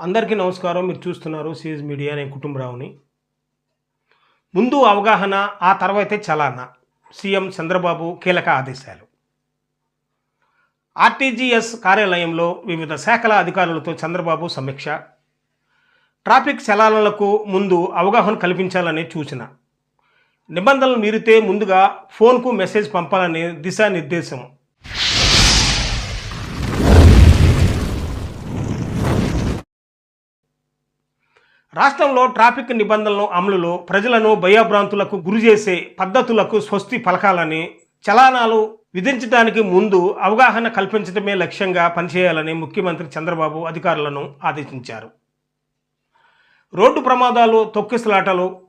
అందరికీ నమస్కారం. మీరు చూస్తున్నారు సిఎస్ మీడియా. నేను కుటుంబరావుని. ముందు అవగాహన ఆ తర్వాతే చలానా. సీఎం చంద్రబాబు కీలక ఆదేశాలు. ఆర్టీజీఎస్ కార్యాలయంలో వివిధ శాఖల అధికారులతో చంద్రబాబు సమీక్ష. ట్రాఫిక్ చలానాలకు ముందు అవగాహన కల్పించాలనే సూచన. నిబంధనలు మీరితే ముందుగా ఫోన్కు మెసేజ్ పంపాలని దిశానిర్దేశం. రాష్ట్రంలో ట్రాఫిక్ నిబంధనలు అమలులో ప్రజలను భయభ్రాంతులకు గురిచేసే పద్ధతులకు స్వస్తి పలకాలని చలానాలు విధించడానికి ముందు అవగాహన కల్పించడమే లక్ష్యంగా పనిచేయాలని ముఖ్యమంత్రి చంద్రబాబు అధికారులను ఆదేశించారు. రోడ్డు ప్రమాదాలు తొక్కిసలాటలు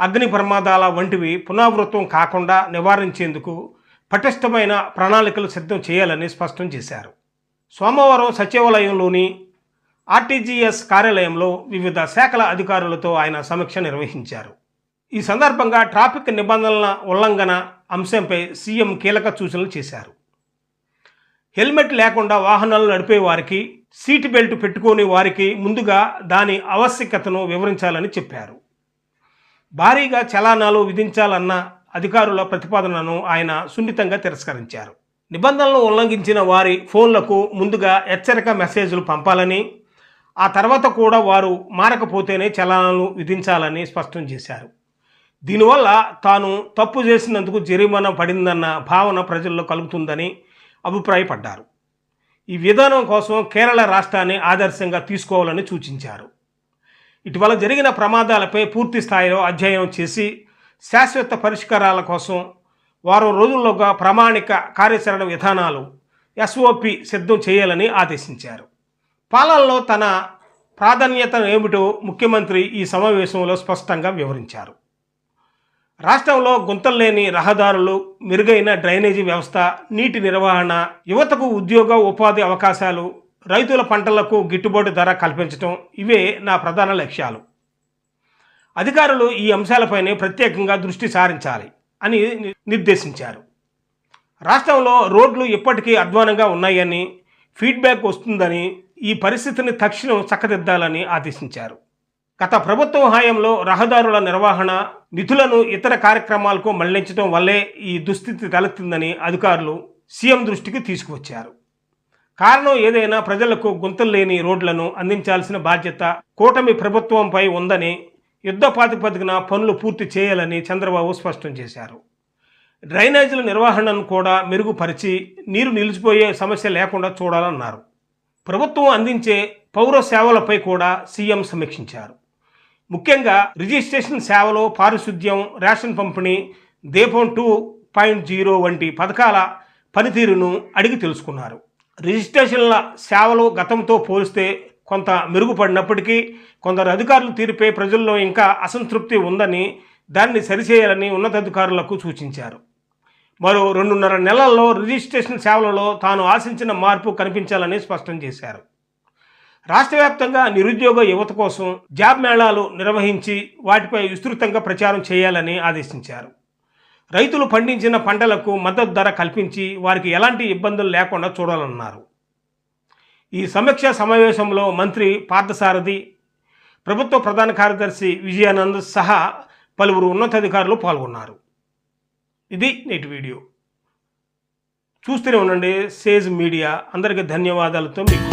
అగ్ని ప్రమాదాల వంటివి పునరావృతం కాకుండా నివారించేందుకు పటిష్టమైన ప్రణాళికలు సిద్ధం చేయాలని స్పష్టం చేశారు. సోమవారం సచివాలయంలోని ఆర్టీజీఎస్ కార్యాలయంలో వివిధ శాఖల అధికారులతో ఆయన సమీక్ష నిర్వహించారు. ఈ సందర్భంగా ట్రాఫిక్ నిబంధనల ఉల్లంఘన అంశంపై సీఎం కీలక సూచనలు చేశారు. హెల్మెట్ లేకుండా వాహనాలు నడిపే వారికి సీట్ బెల్ట్ పెట్టుకోని వారికి ముందుగా దాని ఆవశ్యకతను వివరించాలని చెప్పారు. భారీగా చలానాలు విధించాలన్న అధికారుల ప్రతిపాదనను ఆయన సున్నితంగా తిరస్కరించారు. నిబంధనలు ఉల్లంఘించిన వారి ఫోన్లకు ముందుగా హెచ్చరిక మెసేజ్లు పంపాలని ఆ తర్వాత కూడా వారు మారకపోతేనే చలనాలు విధించాలని స్పష్టం చేశారు. దీనివల్ల తాను తప్పు చేసినందుకు జరిమానా పడిందన్న భావన ప్రజల్లో కలుగుతుందని అభిప్రాయపడ్డారు. ఈ విధానం కోసం కేరళ రాష్ట్రాన్ని ఆదర్శంగా తీసుకోవాలని సూచించారు. ఇటీవల జరిగిన ప్రమాదాలపై పూర్తి స్థాయిలో అధ్యయనం చేసి శాశ్వత పరిష్కారాల కోసం వారం రోజుల్లోగా ప్రామాణిక కార్యాచరణ విధానాలు ఎస్ఓపి సిద్ధం చేయాలని ఆదేశించారు. పాలనలో తన ప్రాధాన్యత ఏమిటో ముఖ్యమంత్రి ఈ సమావేశంలో స్పష్టంగా వివరించారు. రాష్ట్రంలో గుంతల్లేని రహదారులు మెరుగైన డ్రైనేజీ వ్యవస్థ నీటి నిర్వహణ యువతకు ఉద్యోగ ఉపాధి అవకాశాలు రైతుల పంటలకు గిట్టుబాటు ధర కల్పించడం ఇవే నా ప్రధాన లక్ష్యాలు. అధికారులు ఈ అంశాలపైనే ప్రత్యేకంగా దృష్టి సారించాలి అని ని- నిర్దేశించారు. రాష్ట్రంలో రోడ్లు ఇప్పటికీ అధ్వానంగా ఉన్నాయని ఫీడ్బ్యాక్ వస్తుందని ఈ పరిస్థితిని తక్షణం చక్కదిద్దాలని ఆదేశించారు. గత ప్రభుత్వం హయాంలో రహదారుల నిర్వహణ నిధులను ఇతర కార్యక్రమాలకు మళ్ళించడం వల్లే ఈ దుస్థితి తలెత్తిందని అధికారులు సీఎం దృష్టికి తీసుకువచ్చారు. కారణం ఏదైనా ప్రజలకు గుంతలు లేని రోడ్లను అందించాల్సిన బాధ్యత కూటమి ప్రభుత్వంపై ఉందని యుద్ధపాతిపదికన పనులు పూర్తి చేయాలని చంద్రబాబు స్పష్టం చేశారు. డ్రైనేజీల నిర్వహణను కూడా మెరుగుపరిచి నీరు నిలిచిపోయే సమస్య లేకుండా చూడాలన్నారు. ప్రభుత్వం అందించే పౌర సేవలపై కూడా సీఎం సమీక్షించారు. ముఖ్యంగా రిజిస్ట్రేషన్ సేవలు పారిశుద్ధ్యం రేషన్ పంపిణీ దీపం టూ పాయింట్ జీరో వంటి పథకాల పనితీరును అడిగి తెలుసుకున్నారు. రిజిస్ట్రేషన్ల సేవలు గతంతో పోలిస్తే కొంత మెరుగుపడినప్పటికీ కొందరు అధికారులు తీరుపై ప్రజల్లో ఇంకా అసంతృప్తి ఉందని దాన్ని సరిచేయాలని ఉన్నతాధికారులకు సూచించారు. మరో రెండున్నర నెలల్లో రిజిస్ట్రేషన్ సేవలలో తాను ఆశించిన మార్పు కనిపించాలని స్పష్టం చేశారు. రాష్ట్ర వ్యాప్తంగా నిరుద్యోగ యువత కోసం జాబ్ మేళాలు నిర్వహించి వాటిపై విస్తృతంగా ప్రచారం చేయాలని ఆదేశించారు. రైతులు పండించిన పంటలకు మద్దతు ధర కల్పించి వారికి ఎలాంటి ఇబ్బందులు లేకుండా చూడాలన్నారు. ఈ సమీక్ష సమావేశంలో మంత్రి పార్థసారథి ప్రభుత్వ ప్రధాన కార్యదర్శి విజయానంద్ సహా పలువురు ఉన్నతాధికారులు పాల్గొన్నారు. ఇది నేటి వీడియో. చూస్తూనే ఉండండి సేజ్ మీడియా. అందరికీ ధన్యవాదాలతో మీకు